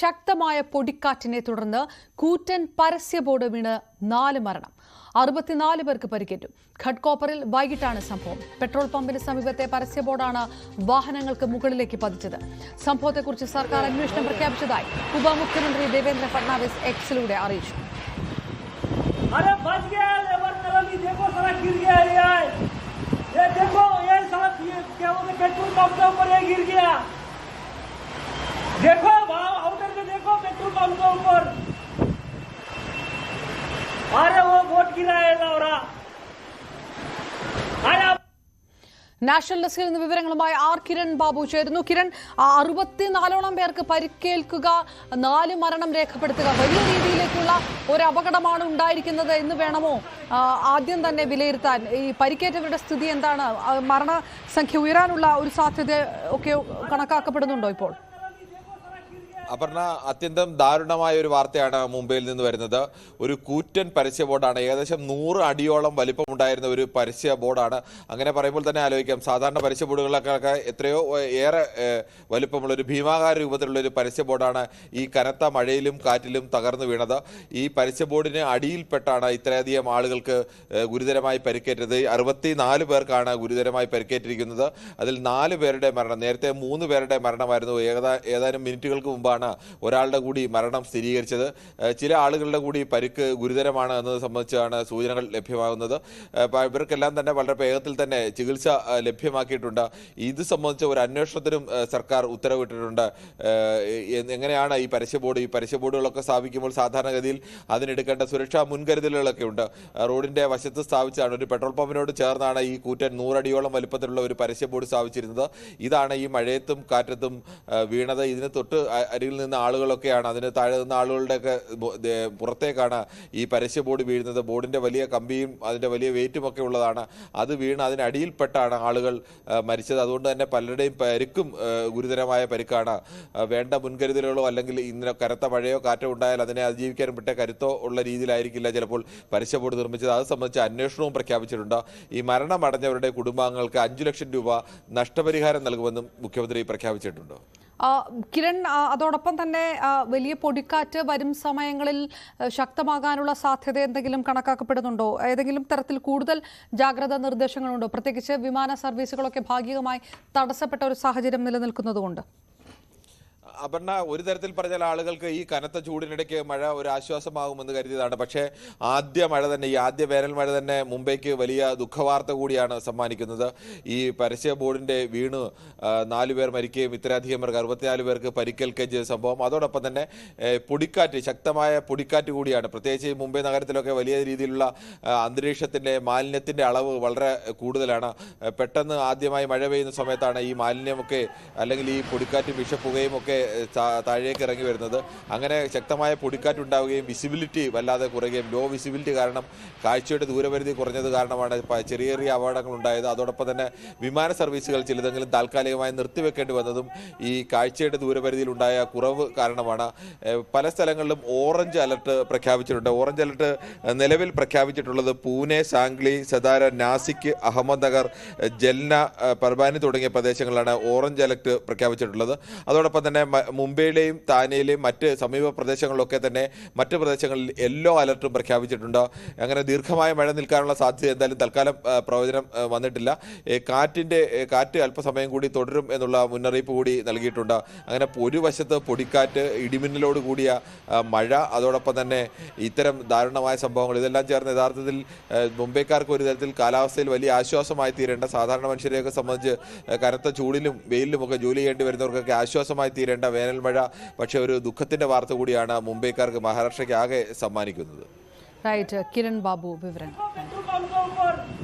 ശക്തമായ പൊടിക്കാറ്റിനെ തുടർന്ന് കൂറ്റൻ പരസ്യ ബോർഡ് വീണ് നാല് മരണം. അറുപത്തിനാല് പേർക്ക് പരിക്കേറ്റു. ഘട്ട്കോപ്പറിൽ വൈകിട്ടാണ് സംഭവം. പെട്രോൾ പമ്പിന് സമീപത്തെ പരസ്യ ബോർഡാണ് വാഹനങ്ങൾക്ക് മുകളിലേക്ക് പതിച്ചത്. സംഭവത്തെക്കുറിച്ച് സർക്കാർ അന്വേഷണം പ്രഖ്യാപിച്ചതായി ഉപമുഖ്യമന്ത്രി ദേവേന്ദ്ര ഫഡ്നാവിസ് എക്സിലൂടെ അറിയിച്ചു. देखो देखो पेट्रोल पंप के ऊपर अरे वो बोट गिरा है लौरा अरे अब നാഷണൽ ഡെസ്കിൽ നിന്ന് വിവരങ്ങളുമായി ആർ കിരൺ ബാബു ചേരുന്നു കിരൺ ആ, അറുപത്തിനാലോളം പേർക്ക് പരിക്കേൽക്കുക നാല് മരണം രേഖപ്പെടുത്തുക വലിയ രീതിയിലേക്കുള്ള ഒരു അപകടമാണ് ഉണ്ടായിരിക്കുന്നത് എന്ന് വേണമോ ആ, ആദ്യം തന്നെ വിലയിരുത്താൻ ഈ പരിക്കേറ്റവരുടെ സ്ഥിതി എന്താണ് ആ, മരണസംഖ്യ ഉയരാനുള്ള ഒരു സാധ്യത ഒക്കെ കണക്കാക്കപ്പെടുന്നുണ്ടോ ഇപ്പോൾ അപർണ അത്യന്തം ദാരുണമായ ഒരു വാർത്തയാണ് മുംബൈയിൽ നിന്ന് വരുന്നത്. ഒരു കൂറ്റൻ പരസ്യ ബോർഡാണ്. ഏകദേശം നൂറ് അടിയോളം വലിപ്പമുണ്ടായിരുന്ന ഒരു പരസ്യ ബോർഡാണ്. അങ്ങനെ പറയുമ്പോൾ തന്നെ ആലോചിക്കാം. സാധാരണ പരസ്യ ബോർഡുകളൊക്കെ എത്രയോ ഏറെ വലിപ്പമുള്ള ഒരു ഭീമാകാര രൂപത്തിലുള്ള ഒരു പരസ്യ ബോർഡാണ് ഈ കനത്ത മഴയിലും കാറ്റിലും തകർന്നു വീണത്. ഈ പരസ്യ ബോർഡിന് അടിയിൽപ്പെട്ടാണ് ഇത്രയധികം ആളുകൾക്ക് ഗുരുതരമായി പരിക്കേറ്റത്. അറുപത്തി നാല് പേർക്കാണ് ഗുരുതരമായി പരിക്കേറ്റിരിക്കുന്നത്. അതിൽ നാല് പേരുടെ മരണം നേരത്തെ മൂന്ന് പേരുടെ മരണമായിരുന്നു. ഏതാ ഏതാനും മിനിറ്റുകൾക്ക് മുമ്പാണ് ഒരാളുടെ കൂടി മരണം സ്ഥിരീകരിച്ചത് ചില ആളുകളുടെ കൂടി പരിക്ക് ഗുരുതരമാണ് എന്നത് സംബന്ധിച്ചാണ് സൂചനകൾ ലഭ്യമാകുന്നത്. ഇവർക്കെല്ലാം തന്നെ വളരെ വേഗത്തിൽ തന്നെ ചികിത്സ ലഭ്യമാക്കിയിട്ടുണ്ട്. ഇത് സംബന്ധിച്ച ഒരു അന്വേഷണത്തിനും സർക്കാർ ഉത്തരവിട്ടിട്ടുണ്ട്. എങ്ങനെയാണ് ഈ പരസ്യ ബോർഡ് ഈ പരസ്യ ബോർഡുകളൊക്കെ സ്ഥാപിക്കുമ്പോൾ സാധാരണഗതിയിൽ അതിനെടുക്കേണ്ട സുരക്ഷാ മുൻകരുതലുകളൊക്കെ ഉണ്ട്. റോഡിന്റെ വശത്ത് സ്ഥാപിച്ചാണ് ഒരു പെട്രോൾ പമ്പിനോട് ചേർന്നാണ് ഈ കൂറ്റൻ നൂറടിയോളം വലിപ്പത്തിലുള്ള ഒരു പരസ്യ ബോർഡ് സ്ഥാപിച്ചിരുന്നത്. ഇതാണ് ഈ മഴയത്തും കാറ്റത്തും വീണത്. ഇതിന് തൊട്ട് അ- അരികിൽ നിന്ന് ആളുകളൊക്കെയാണ്. അതിന് താഴെ നിന്ന് ആളുകളുടെയൊക്കെ പുറത്തേക്കാണ് ഈ പരസ്യ ബോർഡ് വീഴുന്നത്. ബോർഡിന്റെ വലിയ കമ്പിയും അതിന്റെ വലിയ വെയിറ്റും ഒക്കെ ഉള്ളതാണ്. അത് വീണ് അതിനടിയിൽപ്പെട്ടാണ് ആളുകൾ മരിച്ചത്. അതുകൊണ്ട് തന്നെ പലരുടെയും പരിക്കും ഗുരുതരമായ പരിക്കാണ്. വേണ്ട മുൻകരുതലുകളോ അല്ലെങ്കിൽ ഇന്നലെ കനത്ത മഴയോ കാറ്റോ ഉണ്ടായാൽ അതിനെ അതിജീവിക്കാൻ വിട്ട കരുത്തോ ഉള്ള രീതിയിലായിരിക്കില്ല ചിലപ്പോൾ പരസ്യ ബോർഡ് നിർമ്മിച്ചത്. അത് സംബന്ധിച്ച് അന്വേഷണവും പ്രഖ്യാപിച്ചിട്ടുണ്ട്. ഈ മരണമടഞ്ഞവരുടെ കുടുംബാംഗങ്ങൾക്ക് അഞ്ചു ലക്ഷം രൂപ നഷ്ടപരിഹാരം നൽകുമെന്നും മുഖ്യമന്ത്രി പ്രഖ്യാപിച്ചിട്ടുണ്ട്. കിരൺ അതോടൊപ്പം തന്നെ വലിയ പൊടിക്കാറ്റ് വരും സമയങ്ങളിൽ ശക്തമാകാനുള്ള സാധ്യത എന്തെങ്കിലും കണക്കാക്കപ്പെടുന്നുണ്ടോ? ഏതെങ്കിലും തരത്തിൽ കൂടുതൽ ജാഗ്രതാ നിർദ്ദേശങ്ങളുണ്ടോ? പ്രത്യേകിച്ച് വിമാന സർവീസുകളൊക്കെ ഭാഗികമായി തടസ്സപ്പെട്ട ഒരു സാഹചര്യം നിലനിൽക്കുന്നതുകൊണ്ട്. അപർണ ഒരു തരത്തിൽ പറഞ്ഞാൽ ആളുകൾക്ക് ഈ കനത്ത ചൂടിനിടയ്ക്ക് മഴ ഒരു ആശ്വാസമാകുമെന്ന് കരുതിയതാണ്. പക്ഷേ ആദ്യ മഴ തന്നെ ഈ ആദ്യ വേനൽ മഴ തന്നെ മുംബൈക്ക് വലിയ ദുഃഖവാർത്ത കൂടിയാണ് സമ്മാനിക്കുന്നത്. ഈ പരസ്യ ബോർഡിന്റെ വീണ് നാലു നാല് പേർ മരിക്കുകയും ഇത്രയധികം പേർക്ക് അറുപത്തിനാല് പേർക്ക് പരിക്കേൽക്കുകയും ചെയ്ത സംഭവം. അതോടൊപ്പം തന്നെ പൊടിക്കാറ്റ് ശക്തമായ പൊടിക്കാറ്റ് കൂടിയാണ്. പ്രത്യേകിച്ച് മുംബൈ നഗരത്തിലൊക്കെ വലിയ രീതിയിലുള്ള അന്തരീക്ഷത്തിന്റെ മാലിന്യത്തിന്റെ അളവ് വളരെ കൂടുതലാണ്. പെട്ടെന്ന് ആദ്യമായി മഴ പെയ്യുന്ന സമയത്താണ് ഈ മാലിന്യമൊക്കെ അല്ലെങ്കിൽ ഈ പൊടിക്കാറ്റും വിഷപ്പുകയും ഒക്കെ താഴേക്ക് ഇറങ്ങി വരുന്നത്. അങ്ങനെ ശക്തമായ പൊടിക്കാറ്റ് ഉണ്ടാവുകയും വിസിബിലിറ്റി വല്ലാതെ കുറയുകയും ലോ വിസിബിലിറ്റി കാരണം കാഴ്ചയുടെ ദൂരപരിധി കുറഞ്ഞത് കാരണമാണ് ചെറിയ ചെറിയ അപകടങ്ങൾ ഉണ്ടായത്. അതോടൊപ്പം തന്നെ വിമാന സർവീസുകൾ ചിലതെങ്കിലും താൽക്കാലികമായി നിർത്തിവെക്കേണ്ടി വന്നതും ഈ കാഴ്ചയുടെ ദൂരപരിധിയിൽ ഉണ്ടായ കുറവ് കാരണമാണ്. പല സ്ഥലങ്ങളിലും ഓറഞ്ച് അലർട്ട് പ്രഖ്യാപിച്ചിട്ടുണ്ട്. ഓറഞ്ച് അലർട്ട് നിലവിൽ പ്രഖ്യാപിച്ചിട്ടുള്ളത് പൂനെ സാംഗ്ലി സതാര നാസിക് അഹമ്മദ്നഗർ ജൽന പർബാനി തുടങ്ങിയ പ്രദേശങ്ങളിലാണ് ഓറഞ്ച് അലർട്ട് പ്രഖ്യാപിച്ചിട്ടുള്ളത്. അതോടൊപ്പം തന്നെ മുംബൈയിലെയും താനെയിലെയും മറ്റ് സമീപ പ്രദേശങ്ങളിലൊക്കെ തന്നെ മറ്റ് പ്രദേശങ്ങളിൽ യെല്ലോ അലർട്ടും പ്രഖ്യാപിച്ചിട്ടുണ്ട്. അങ്ങനെ ദീർഘമായ മഴ നിൽക്കാനുള്ള സാധ്യത എന്തായാലും തൽക്കാലം പ്രവചനം വന്നിട്ടില്ല. കാറ്റിന്റെ കാറ്റ് അല്പസമയം കൂടി തുടരും എന്നുള്ള മുന്നറിയിപ്പ് കൂടി നൽകിയിട്ടുണ്ട്. അങ്ങനെ ഒരു വശത്ത് പൊടിക്കാറ്റ് ഇടിമിന്നലോട് കൂടിയ മഴ അതോടൊപ്പം തന്നെ ഇത്തരം ദാരുണമായ സംഭവങ്ങൾ ഇതെല്ലാം ചേർന്ന് യഥാർത്ഥത്തിൽ മുംബൈക്കാർക്ക് ഒരു തരത്തിൽ കാലാവസ്ഥയിൽ വലിയ ആശ്വാസമായി തീരേണ്ട സാധാരണ മനുഷ്യരെയൊക്കെ സംബന്ധിച്ച് കനത്ത ചൂടിലും വെയിലിലും ഒക്കെ ജോലി ചെയ്യേണ്ടി വരുന്നവർക്കൊക്കെ ആശ്വാസമായി തീരേണ്ട വേനൽ മഴ. പക്ഷേ ഒരു ദുഃഖത്തിന്റെ വാർത്ത കൂടിയാണ് മുംബൈക്കാർക്ക് മഹാരാഷ്ട്രയ്ക്ക് ആകെ സമ്മാനിക്കുന്നത്. റൈറ്റ് കിരൺ ബാബു വിവരങ്ങൾ.